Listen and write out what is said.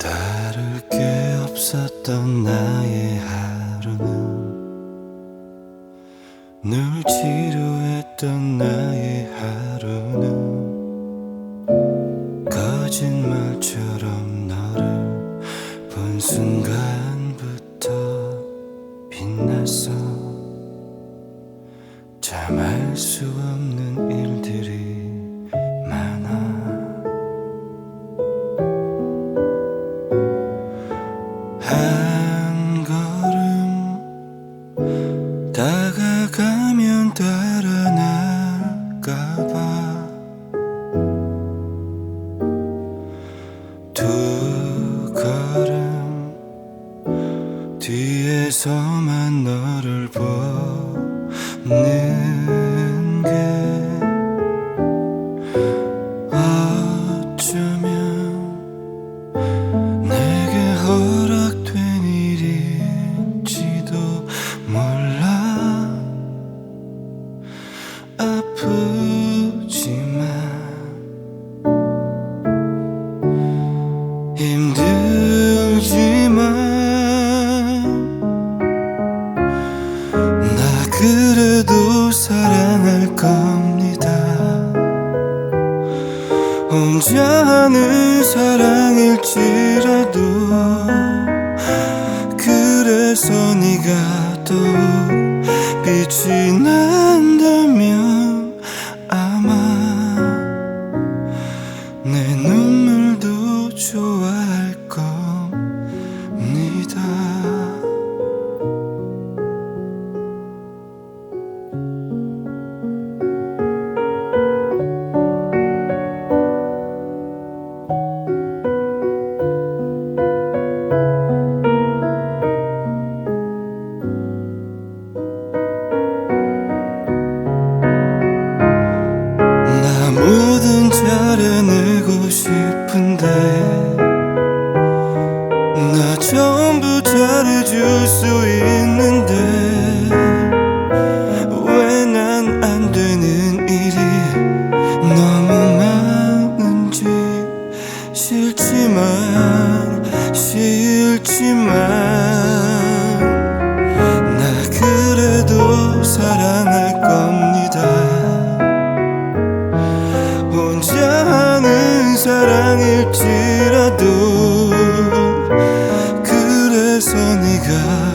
별다를 게 없었던 나의 하루는 늘 지루했던 나의 다가가면 달아날까봐. 두 걸음 뒤에서만 너를 보 아프지만 힘들지만 나 그래도 사랑할 겁니다. 혼자 하는 사랑일지라도 그래서 네가 더욱 빛이 난 사랑일지라도 그래서 네가